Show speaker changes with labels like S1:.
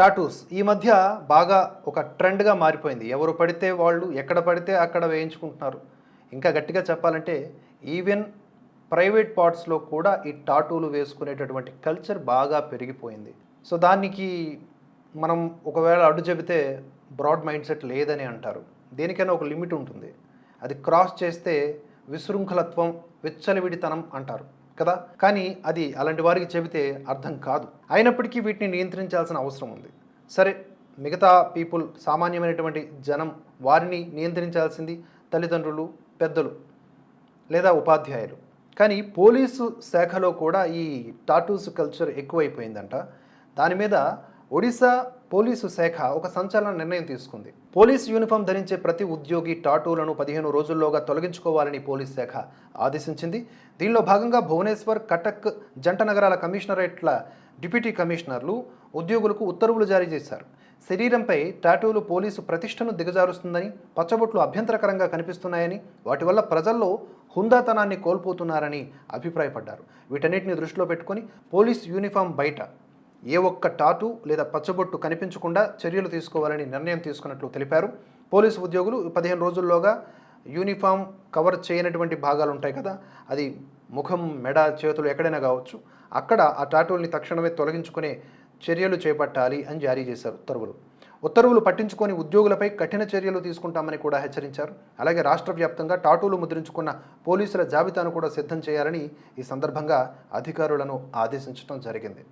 S1: Tattoos ఈ మధ్య బాగా ఒక ట్రెండ్గా మారిపోయింది. ఎవరు పడితే వాళ్ళు ఎక్కడ పడితే అక్కడ వేయించుకుంటున్నారు. ఇంకా గట్టిగా చెప్పాలంటే ఈవెన్ ప్రైవేట్ పార్ట్స్లో కూడా ఈ టాటూలు వేసుకునేటటువంటి కల్చర్ బాగా పెరిగిపోయింది. సో దానికి మనం ఒకవేళ అడ్డు చెబితే బ్రాడ్ మైండ్ సెట్ లేదని అంటారు. దేనికైనా ఒక లిమిట్ ఉంటుంది. అది క్రాస్ చేస్తే విశృంఖలత్వం విచ్చలవిడితనం అంటారు. కదా? కానీ అది అలాంటి వారికి చెబితే అర్థం కాదు. అయినప్పటికీ వీటిని నియంత్రించాల్సిన అవసరం ఉంది. సరే మిగతా పీపుల్ సామాన్యమైనటువంటి జనం వారిని నియంత్రించాల్సింది తల్లిదండ్రులు పెద్దలు లేదా ఉపాధ్యాయులు. కానీ పోలీసు శాఖలో కూడా ఈ టాటూస్ కల్చర్ ఎక్కువైపోయిందంట. దాని మీద ఒడిశా పోలీసు శాఖ ఒక సంచలన నిర్ణయం తీసుకుంది. పోలీస్ యూనిఫామ్ ధరించే ప్రతి ఉద్యోగి టాటూలను పదిహేను రోజుల్లోగా తొలగించుకోవాలని పోలీస్ శాఖ ఆదేశించింది. దీనిలో భాగంగా భువనేశ్వర్ కటక్ జంట నగరాల కమిషనరేట్ల డిప్యూటీ కమిషనర్లు ఉద్యోగులకు ఉత్తర్వులు జారీ చేశారు. శరీరంపై టాటూలు పోలీసు ప్రతిష్టను దిగజారుస్తుందని పచ్చబొట్లు అభ్యంతరకరంగా కనిపిస్తున్నాయని వాటి వల్ల ప్రజల్లో హుందాతనాన్ని కోల్పోతున్నారని అభిప్రాయపడ్డారు. వీటన్నిటిని దృష్టిలో పెట్టుకొని పోలీస్ యూనిఫామ్ బయట ఏ ఒక్క టాటూ లేదా పచ్చబొట్టు కనిపించకుండా చర్యలు తీసుకోవాలని నిర్ణయం తీసుకున్నట్లు తెలిపారు. పోలీసు ఉద్యోగులు పదిహేను రోజుల్లోగా యూనిఫామ్ కవర్ చేయనటువంటి భాగాలు ఉంటాయి కదా అది ముఖం మెడ చేతులు ఎక్కడైనా కావచ్చు. అక్కడ ఆ టాటూల్ని తక్షణమే తొలగించుకునే చర్యలు చేపట్టాలి అని జారీ చేశారు ఉత్తర్వులు. ఉత్తర్వులు పట్టించుకొని ఉద్యోగులపై కఠిన చర్యలు తీసుకుంటామని కూడా హెచ్చరించారు. అలాగే రాష్ట్ర వ్యాప్తంగా టాటూలు ముద్రించుకున్న పోలీసుల జాబితాను కూడా సిద్ధం చేయాలని ఈ సందర్భంగా అధికారులను ఆదేశించడం జరిగింది.